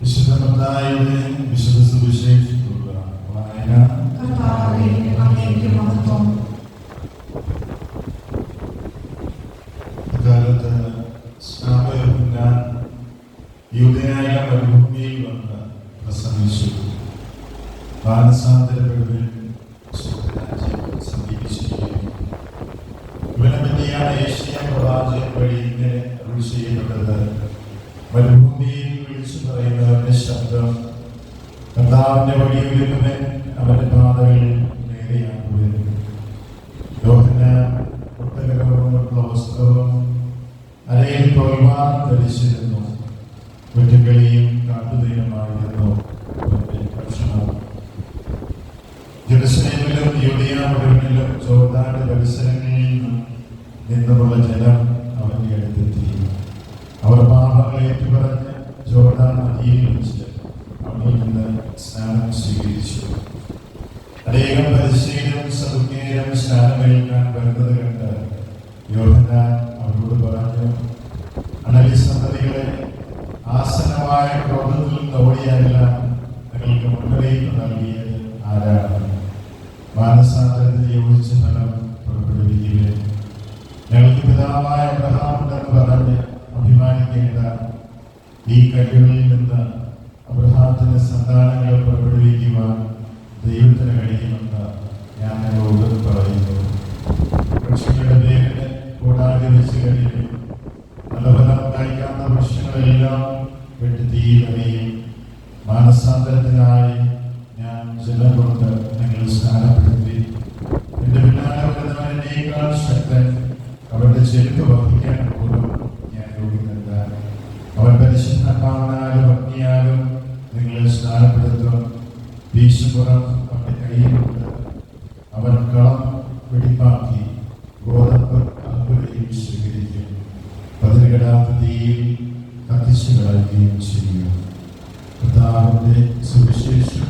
വിശുദ്ധ മത്തായിയുടെ വിശുദ്ധ സുവിശേഷത്തിലുള്ള വായന. അങ്ങേക്ക് മഹത്വം. അക്കാലത്ത് സ്നാപകൻ യൂതയായ മരുഭൂമിയിൽ വന്ന് പ്രസംഗിച്ചു. മാനസാന്തരപ്പെടുവിൻ സ്വർഗരാജ്യം സമീപിച്ചിരിക്കുന്നു. ഇവനെ പറ്റിയാണ് ഏഷ്യ പ്രവാചകൻ വഴി ഇങ്ങനെ അരുൾ ചെയ്യപ്പെട്ടത്. മരുഭൂമിയിൽ വിളിച്ചു ശബ്ദം കർത്താവിന്റെ വഴിയൊരുക്കുന്നവൻ അവന്റെ പാതകൾ നേരെയാക്കുവൻ യോഹന്നാൻ ഒട്ടകരോഗമുള്ള വസ്ത്രവും അരയിൽ തോൽമാൻ ധരിച്ചിരുന്നു ഒറ്റക്കളിയും കാട്ടുതീരമായിരുന്നു ഭക്ഷണം ജെറുസലേമിലും യൂദിയ മുഴുവനിലും ജോർദാന്റെ പരിസരങ്ങളിൽ നിന്നും നിന്നുമുള്ള ജലം അവന്റെ അടുത്തെത്തി അവർ പാപങ്ങൾ ഏറ്റുപറഞ്ഞ് ജോർദാൻ നദിയിൽ വെച്ച് അവിടെ നിന്ന് സ്നാനം സ്വീകരിച്ചു സൗജ്ഞേയം സ്നാനമേൽക്കാൻ വരുന്നത് കണ്ട് യോഹന്നാൻ അവരോട് പറഞ്ഞു അനലി സന്തതികളെ ആസന്നമായ ക്രോധത്തിൽ നിന്ന് നിങ്ങൾക്ക് മുന്നറിയിപ്പ് നൽകിയത് ആരാണ്? മാനസാന്തരത്തിൽ യോജിച്ച ഫലം പുറപ്പെടുവിക്കുകയും ഞങ്ങൾക്ക് പിതാവായ അബ്രഹാമുണ്ടെന്ന് പറഞ്ഞ് അഭിമാനിക്കേണ്ട ഈ കഴിവുകളിൽ നിന്ന് അബ്രഹാത്തിന് സന്താനങ്ങളെ പുറപ്പെടുവിക്കുവാൻ ദൈവത്തിന് കഴിയുമെന്ന് വൃക്ഷങ്ങളെല്ലാം വെട്ടി തീയിലറിയും മാനസാന്തരത്തിനായി ഞാൻ കൊണ്ട് നിങ്ങൾ സ്നാനപ്പെടുത്തി. എന്റെ പിന്നാലെ വരുന്നവനേക്കാൾ ശക്തൻ അവരുടെ ചെരുപ്പ് വഹിക്കാൻ പോലും ഞാൻ യോഗ്യനല്ല. അവൻ പരിശുദ്ധാത്മാവിനാലും അഗ്നിയാലും നിങ്ങളെ സ്നാനപ്പെടുത്തും. വീശുപുറം അവന്റെ കയ്യിലുണ്ട് അവൻ കളം വെടിപ്പാക്കി ഗോതമ്പ് അങ്കുരയും സ്വീകരിക്കും. പതിരുകടാത്ത തീയിൽ കത്തിച്ചു കളയുകയും ചെയ്യും കർത്താവിന്റെ സുവിശേഷം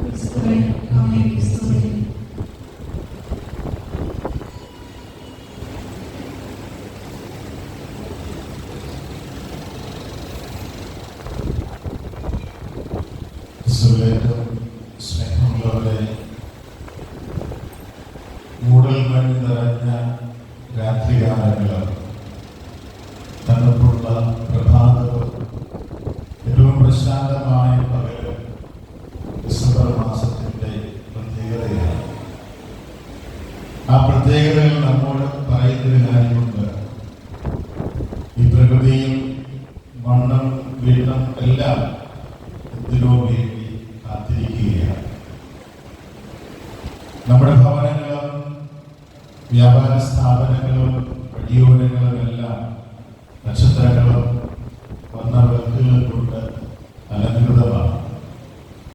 ക്രിസ്തുവേ, അങ്ങേക്ക് സ്തുതി. ക്രിസ്തുവിലേറ്റവും സ്നേഹമുള്ളവരെ മൂടൽ മഞ്ഞ് നിറഞ്ഞ രാത്രികാലങ്ങൾ വേണ്ടി കാത്തിരിക്കുകയാണ്. നമ്മുടെ ഭവനങ്ങളും വ്യാപാര സ്ഥാപനങ്ങളും എല്ലാം